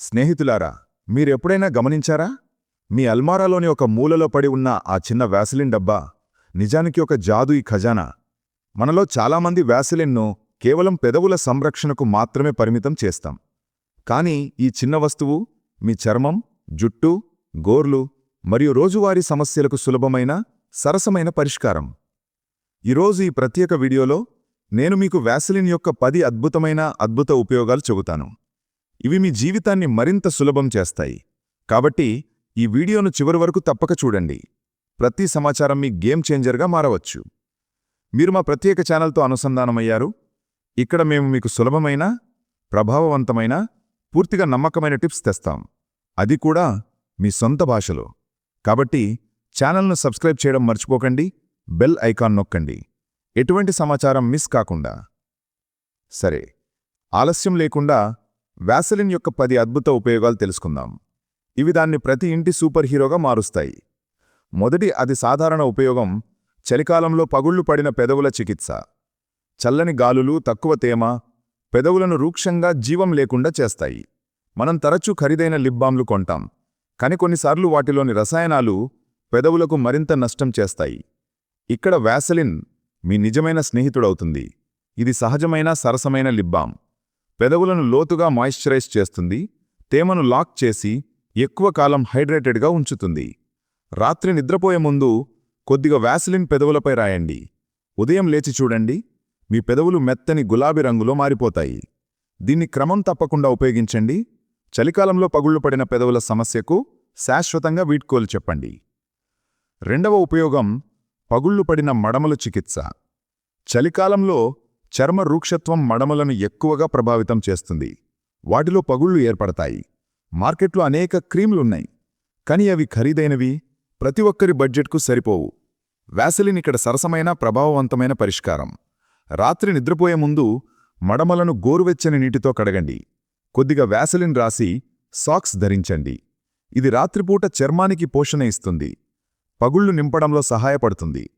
స్నేహితులారా మీరెప్పుడైనా గమనించారా? మీ అల్మారాలోని ఒక మూలలో పడి ఉన్న ఆ చిన్న వ్యాసిలిన్ డబ్బా నిజానికి ఒక జాదుయి ఖజానా. మనలో చాలామంది వ్యాసిలిన్ను కేవలం పెదవుల సంరక్షణకు మాత్రమే పరిమితం చేస్తాం. కానీ ఈ చిన్న వస్తువు మీ చర్మం జుట్టు గోర్లు మరియు రోజువారీ సమస్యలకు సులభమైన సరసమైన పరిష్కారం. ఈరోజు ఈ ప్రత్యేక వీడియోలో నేను మీకు వ్యాసిలిన్ యొక్క పది అద్భుతమైన అద్భుత ఉపయోగాలు చెబుతాను. ఇవి మీ జీవితాన్ని మరింత సులభం చేస్తాయి. కాబట్టి ఈ వీడియోను చివరి వరకు తప్పక చూడండి. ప్రతి సమాచారం మీ గేమ్ చేంజర్గా మారవచ్చు. మీరు మా ప్రత్యేక ఛానల్తో అనుసంధానమయ్యారు. ఇక్కడ మేము మీకు సులభమైన ప్రభావవంతమైన పూర్తిగా నమ్మకమైన టిప్స్ తెస్తాం. అది కూడా మీ సొంత భాషలో. కాబట్టి ఛానల్ను సబ్స్క్రైబ్ చేయడం మర్చిపోకండి. బెల్ ఐకాన్ నొక్కండి. ఎటువంటి సమాచారం మిస్ కాకుండా. సరే. ఆలస్యం లేకుండా వ్యాసలిన్ యొక్క పది అద్భుత ఉపయోగాలు తెలుసుకుందాం. ఇవి దాన్ని ప్రతి ఇంటి సూపర్ హీరోగా మారుస్తాయి. మొదటి అది సాధారణ ఉపయోగం చలికాలంలో పగుళ్ళు పడిన పెదవుల చికిత్స. చల్లని గాలులు తక్కువ తేమ పెదవులను రూక్షంగా జీవం లేకుండా చేస్తాయి. మనం తరచూ ఖరీదైన లిబ్బామ్లు కొంటాం. కాని కొన్నిసార్లు వాటిలోని రసాయనాలు పెదవులకు మరింత నష్టం చేస్తాయి. ఇక్కడ వ్యాసలిన్ మీ నిజమైన స్నేహితుడవుతుంది. ఇది సహజమైన సరసమైన లిబ్బామ్ పెదవులను లోతుగా మాయిశ్చరైజ్ చేస్తుంది తేమను లాక్ చేసి ఎక్కువ కాలం హైడ్రేటెడ్గా ఉంచుతుంది. రాత్రి నిద్రపోయే ముందు కొద్దిగా వ్యాసిలిన్ పెదవులపై రాయండి. ఉదయం లేచి చూడండి మీ పెదవులు మెత్తని గులాబీ రంగులో మారిపోతాయి. దీన్ని క్రమం తప్పకుండా ఉపయోగించండి. చలికాలంలో పగుళ్ళు పడిన పెదవుల సమస్యకు శాశ్వతంగా వీడ్కోలు చెప్పండి. రెండవ ఉపయోగం పగుళ్ళు పడిన మడమల చికిత్స. చలికాలంలో చర్మ రూక్షత్వం మడమలను ఎక్కువగా ప్రభావితం చేస్తుంది. వాటిలో పగుళ్ళు ఏర్పడతాయి. మార్కెట్లో అనేక క్రీములున్నాయి. కానీ అవి ఖరీదైనవి. ప్రతి ఒక్కరి బడ్జెట్కు సరిపోవు. వ్యాసలిన్ ఇక్కడ సరసమైన ప్రభావవంతమైన పరిష్కారం. రాత్రి నిద్రపోయే ముందు మడమలను గోరువెచ్చని నీటితో కడగండి. కొద్దిగా వ్యాసలిన్ రాసి సాక్స్ ధరించండి. ఇది రాత్రిపూట చర్మానికి పోషణ ఇస్తుంది. పగుళ్ళు నింపడంలో సహాయపడుతుంది.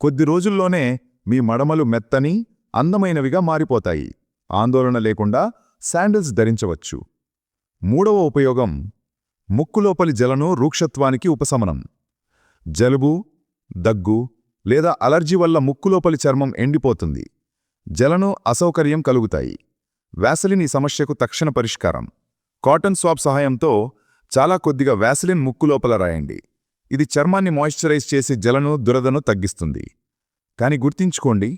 కొద్ది రోజుల్లోనే మీ మడమలు మెత్తని అందమైనవిగా మారిపోతాయి. ఆందోళన లేకుండా శాండిల్స్ ధరించవచ్చు. మూడవ ఉపయోగం ముక్కులోపలి జలను రూక్షత్వానికి ఉపశమనం. జలుబు దగ్గు లేదా అలర్జీ వల్ల ముక్కులోపలి చర్మం ఎండిపోతుంది. జలను అసౌకర్యం కలుగుతాయి. వ్యాసలిన్ ఈ సమస్యకు తక్షణ పరిష్కారం. కాటన్ స్వాప్ సహాయంతో చాలా కొద్దిగా వ్యాసలిన్ ముక్కులోపల రాయండి. ఇది చర్మాన్ని మాయిశ్చరైజ్ చేసి జలను దురదను తగ్గిస్తుంది. కాని గుర్తించుకోండి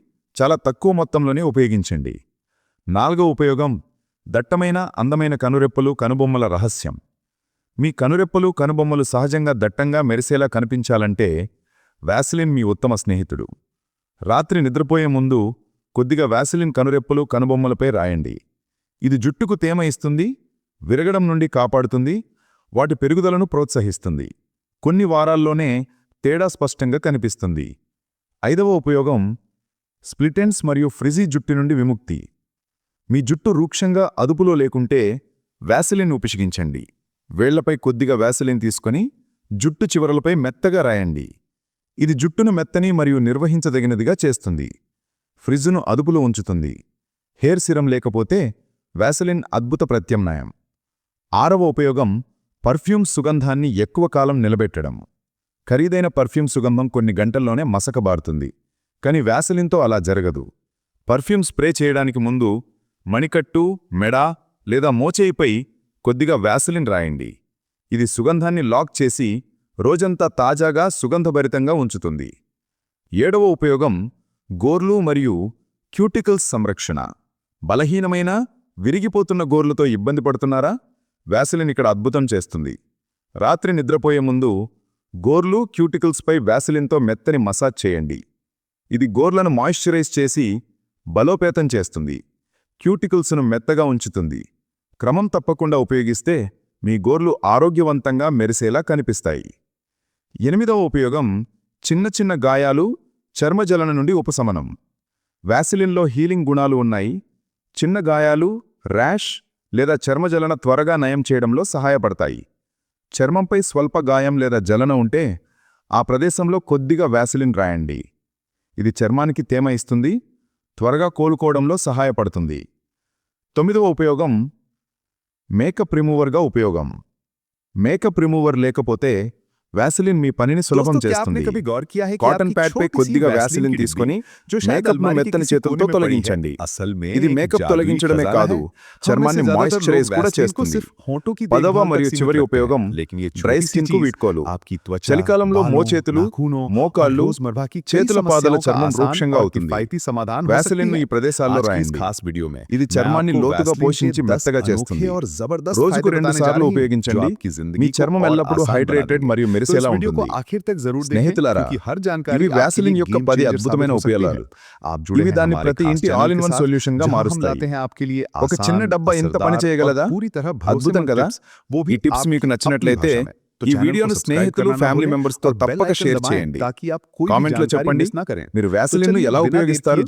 చాలా తక్కువ మొత్తంలోనే ఉపయోగించండి. నాలుగో ఉపయోగం దట్టమైన అందమైన కనురెప్పలు కనుబొమ్మల రహస్యం. మీ కనురెప్పలు కనుబొమ్మలు సహజంగా దట్టంగా మెరిసేలా కనిపించాలంటే వ్యాసిలిన్ మీ ఉత్తమ స్నేహితుడు. రాత్రి నిద్రపోయే ముందు కొద్దిగా వ్యాసిలిన్ కనురెప్పలు కనుబొమ్మలపై రాయండి. ఇది జుట్టుకు తేమ ఇస్తుంది విరగడం నుండి కాపాడుతుంది వాటి పెరుగుదలను ప్రోత్సహిస్తుంది. కొన్ని వారాల్లోనే తేడా స్పష్టంగా కనిపిస్తుంది. ఐదవ ఉపయోగం స్ప్లిటెన్స్ మరియు ఫ్రిజీ జుట్టు నుండి విముక్తి. మీ జుట్టు రూక్షంగా అదుపులో లేకుంటే వ్యాసలిన్ ఉపయోగించండి వేళ్ళపై కొద్దిగా వ్యాసలిన్ తీసుకొని జుట్టు చివరలపై మెత్తగా రాయండి. ఇది జుట్టును మెత్తని మరియు నిర్వహించదగినదిగా చేస్తుంది. ఫ్రిజ్ను అదుపులో ఉంచుతుంది. హెయిర్ సిరం లేకపోతే వ్యాసలిన్ అద్భుత ప్రత్యామ్నాయం. ఆరవ ఉపయోగం పర్ఫ్యూమ్ సుగంధాన్ని ఎక్కువ కాలం నిలబెట్టడం. ఖరీదైన పర్ఫ్యూమ్ సుగంధం కొన్ని గంటల్లోనే మసకబారుతుంది. కాని వ్యాసలిన్తో అలా జరగదు. పర్ఫ్యూమ్ స్ప్రే చేయడానికి ముందు మణికట్టు మెడ లేదా మోచేయిపై కొద్దిగా వ్యాసలిన్ రాయండి. ఇది సుగంధాన్ని లాక్ చేసి రోజంతా తాజాగా సుగంధభరితంగా ఉంచుతుంది. ఏడవ ఉపయోగం గోర్లు మరియు క్యూటికల్స్ సంరక్షణ. బలహీనమైన విరిగిపోతున్న గోర్లతో ఇబ్బంది పడుతున్నారా? వ్యాసలిన్ ఇక్కడ అద్భుతం చేస్తుంది. రాత్రి నిద్రపోయే ముందు గోర్లు క్యూటికల్స్పై వ్యాసలిన్తో మెత్తని మసాజ్ చేయండి. ఇది గోర్లను మాయిశ్చరైజ్ చేసి బలోపేతం చేస్తుంది క్యూటికల్స్ను మెత్తగా ఉంచుతుంది. క్రమం తప్పకుండా ఉపయోగిస్తే మీ గోర్లు ఆరోగ్యవంతంగా మెరిసేలా కనిపిస్తాయి. ఎనిమిదవ ఉపయోగం చిన్న చిన్న గాయాలు చర్మజలన నుండి ఉపశమనం. వ్యాసిలిన్లో హీలింగ్ గుణాలు ఉన్నాయి. చిన్న గాయాలు ర్యాష్ లేదా చర్మజలన త్వరగా నయం చేయడంలో సహాయపడతాయి. చర్మంపై స్వల్ప గాయం లేదా జలన ఉంటే ఆ ప్రదేశంలో కొద్దిగా వ్యాసిలిన్ రాయండి. ఇది చర్మానికి తేమ ఇస్తుంది త్వరగా కోలుకోవడంలో సహాయపడుతుంది. తొమ్మిదవ ఉపయోగం మేకప్ రిమూవర్గా ఉపయోగం. మేకప్ రిమూవర్ లేకపోతే వ్యాసిలిన్ మీ పనిని సులభం చేస్తుంది. కాటన్ ప్యాడ్ పై కొద్దిగా వ్యాసిలిన్ తీసుకుని మేకప్ను మెత్తని చేతులతో తొలగించండి. ఇది మేకప్ తొలగించడమే కాదు. చర్మాన్ని మాయిశ్చరైజ్ కూడా చేస్తుంది. పదవ మరియు చివరి ఉపయోగం డ్రై స్కిన్కు వీడ్కోలు. చలికాలంలో మోచేతులు మోకాళ్ళు చేతుల పాదల చర్మం రూక్షంగా అవుతుంది. వ్యాసిలిన్ ఈ ప్రదేశాల్లో రాయండి. ఇది చర్మాన్ని లోతుగా పోషించి మెత్తగా చేస్తుంది. రోజుకు రెండు సార్లు ఉపయోగించండి. మీ చర్మం ఎల్లప్పుడూ హైడ్రేటెడ్ మరియు చేసేలా ఉంటుంది వీడియో కో ఆఖిర్ తక్ జరూర్ స్నేహితులారా హర్ జాన్కారీ వ్యాసలిన్ యొక్క పది అద్భుతమైన ఉపయోగాలు ఇవి దాన్ని ప్రతి ఇంటి ఆల్ ఇన్ వన్ సొల్యూషన్ గా మారుస్తాయి ఒక చిన్న డబ్బా ఇంత పని చేయగలదా అద్భుతం కదా ఈ టిప్స్ మీకు నచ్చినట్లయితే ఈ వీడియోను స్నేహితులు ఫ్యామిలీ మెంబర్స్ తో తప్పక షేర్ చేయండి కామెంట్ లో చెప్పండి మీరు వ్యాసలిన్ ఎలా ఉపయోగిస్తారు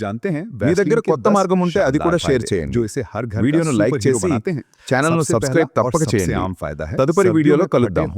మీ దగ్గర కొత్త మార్గం ఉంటే అది కూడా షేర్ చేయండి వీడియోను లైక్ చేసి ఛానల్ ను సబ్స్క్రైబ్ తప్పక చేయండి తదుపరి వీడియోలో కలుద్దాం